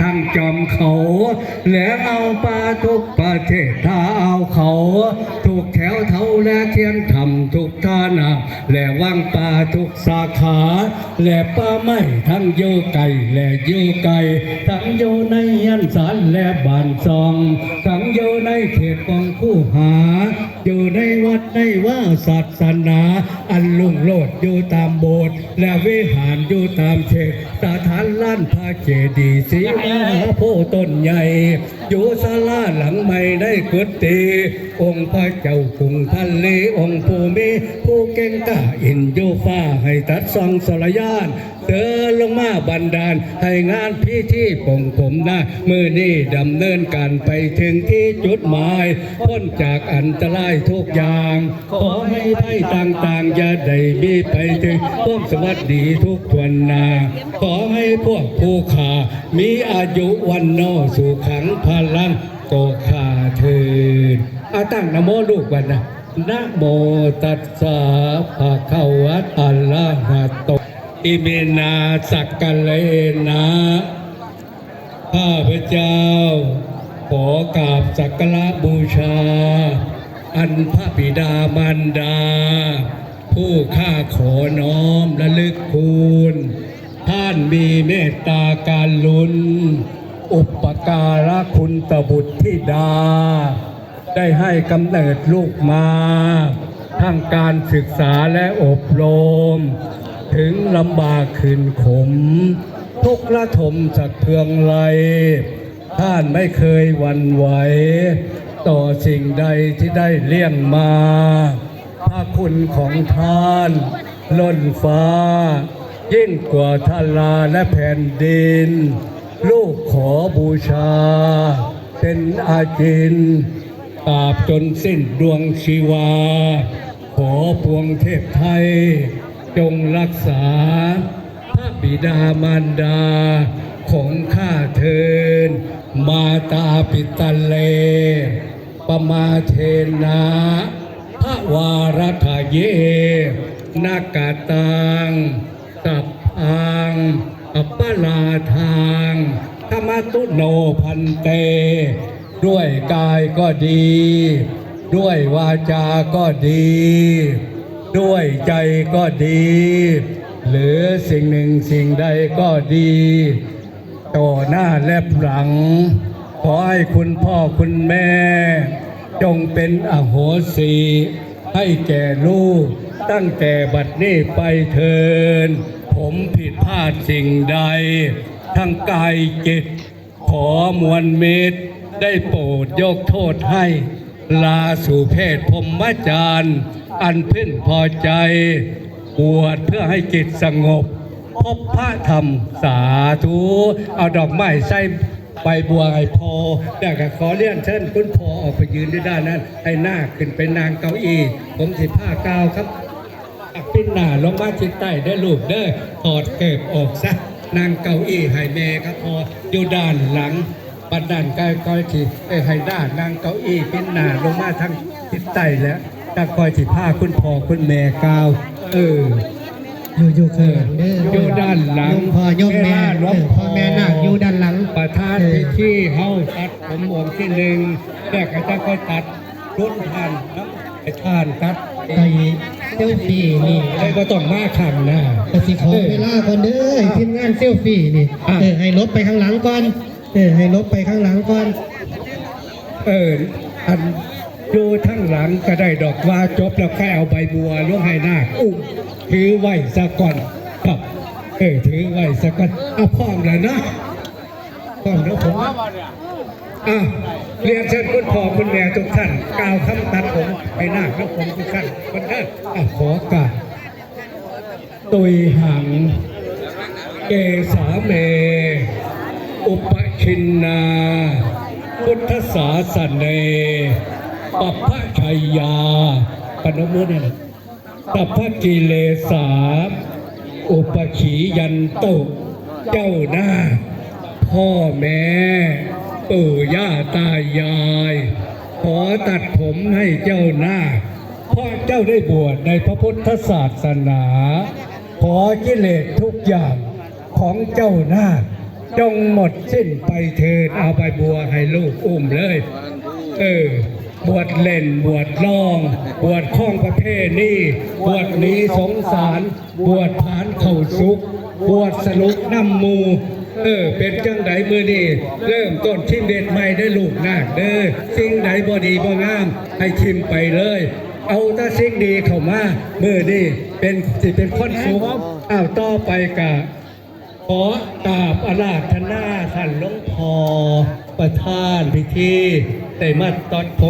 ทั้งจอมเขา และเอาปลาทุกประเทศถ้าเอาเขา ทุกแถวเท่าและเทียนทำทุกท่านาและว่างปลาทุกสาขา และป่าไม้ทั้งโยไก่และโยไก่ทั้งโยในยันสารและบานซอง ทั้งโยในเขตปองคู่หา อยู่ในวัดในว่าศาสนา อันลุ่งโลดอยู่ตามโบสถ์และวิหารอยู่ตามเชตสถานล้านพระเจดีย์สีมหาโพต้นใหญ่อยู่ศาลาหลังใหม่ได้กุฏิองค์พระเจ้ากรุงพันลีองค์ภูมิผู้เก่งกล้าอินโยฟ้าให้ตัดซองสลายานเดินลงมาบันดาล ให้งานพิธีปงผมนะมือนี้ดำเนินการไปถึงที่จุดหมาย พ้นจากอันตรายทุกอย่าง ขอให้ภัยต่างๆอย่าได้มีไปถึงความสวัสดีทุกทวนนา ขอให้พวกผู้ขามีอายุวันโนสุขังพลังโกขาเถิดอาตั้งนโมลูกวันนะนะโมตัสสะภะคะวะอะระหะโตอิเมนาสักกะเลนะข้าพเจ้า ขอกราบสักการะบูชา อันพระบิดามารดา ผู้ข้าขอน้อมระลึกคุณ ท่านมีเมตตาการลุน อุปการะคุณตบุตรธิดา ได้ให้กำเนิดลูกมาทั้งการศึกษาและอบรม ถึงลำบากขืนขม ทุกระทมสักเทืองไรท่านไม่เคยวันไหว ต่อสิ่งใดที่ได้เลี่ยงมาพระคุณของท่าน ล้นฟ้า ยิ่งกว่าทาราและแผ่นดิน อบูชา เป็นอาจินตราบจนสิ้นดวงชีวา ขอปวงเทพไทย จงรักษา พระบิดามารดาของข้าเทิน มาตาปิตะเล ปมาเทนาพระวารถาเยนากาตังตับอังอัปปลาทาง ธรรมตุโนพันเต ด้วยกายก็ดี ด้วยวาจาก็ดี ด้วยใจก็ดี หรือสิ่งหนึ่งสิ่งใดก็ดี ต่อหน้าและหลัง ขอให้คุณพ่อคุณแม่ จงเป็นอโหสิให้แก่ลูกตั้งแต่บัดนี้ไปเทิน ผมผิดพลาดสิ่งใด ทั้งกายจิต ขอมวลเมตร ได้โปรดยกโทษให้ ลาสู่เพศพรมจารย์ อันพึ่งพอใจ บวชเพื่อให้จิตสงบ พบพระธรรมสาธุ เอาดอกไม้ใส่ใบบัวไอ้พอแต่ก็ขอเลี่ยนเชิญคุณพอออกไปยืนที่ด้านนั้น ให้หน้าขึ้นเป็นนางเก้าอี้ ผมสิผ้ากาวครับ ปิ้นหน้าลงมาจิตใต้ได้ลูกเด้อถอดเกิบออกซะ นางเก้าอี้ให้แม่ครับพออยู่ด้านหลังปัดด้านใกล้ก้อยที่เอ้ยให้ด้านนางเก้าอี้ปิ้นหน้าลงมาทางทิศใต้แล้วตาคอยที่ผ้าคุณพ่อคุณแม่กาว เอออยู่อยู่เขินเด้ออยู่ด้านหลังโยมพ่อโยมแม่เวลาหลวงเออพ่อแม่นาคอยู่ด้านหลัง ประธานพิธีเฮาตัดผมองค์ที่หนึ่งแต่ก็จะค่อยตัดรุ่นท่านนะไอ้ท่านตัดไป เซลฟี่นี่ไอ้ก็ต้องมาขังนะกสิขอเวลาก่อนเด้อให้ทีมงานเซลฟี่นี่อะเออให้ลบไปข้างหลังก่อนเออให้ลบไปข้างหลังก่อนเอออันอยู่ทั้งหลังก็ได้ดอกว่าจบแล้วแค่เอาใบบัวลงให้หน้าคอุ้มถือไว้ซะก่อนครับเออถือไว้ซะก่อนเอาพร้อมแล้วนะพร้อมแล้วผม อะเรียนเชิญคุณพ่อคุณแม่ทุกท่านกล่าวคำตัดผมไปหน้าครับผมทุกท่านคนท่านอะขอกราบตุยหัง เกสาเม อุปชินนา พุทธศาสเนปัพพชัยยาปนมุเนี่ยนะปัพพกิเลสาอุปขียันโตเจ้าหน้า พ่อแม่ ปู่ย่าตายาย ขอตัดผมให้เจ้าหน้าเพราะเจ้าได้บวชในพระพุทธศาสนา ขอกิเลสทุกอย่างของเจ้าหน้าจงหมดสิ้นไปเถิดเอาใบบัวให้ลูกอุ้มเลย เออบวชเล่นบวชลอง บวชข้องประเภทนี้บวชนี้สงสาร บวชผานเข่าสุก บวชสนุกน้ำมู เออ เป็นจังไดมือนี่เริ่มต้นชิมเด็ดใหม่ได้ลูกนาคเด้อสิ่งใดบ่ดีบ่งาม ให้ชิมไปเลย เอาแตาสิ่งดีเข้ามามือนี่เป็นสิเป็นคนสูงอ้าวต่อไปกะขอกราบอาราธนาท่านหลวงพ่อประธานพิธีได้มาตอนผม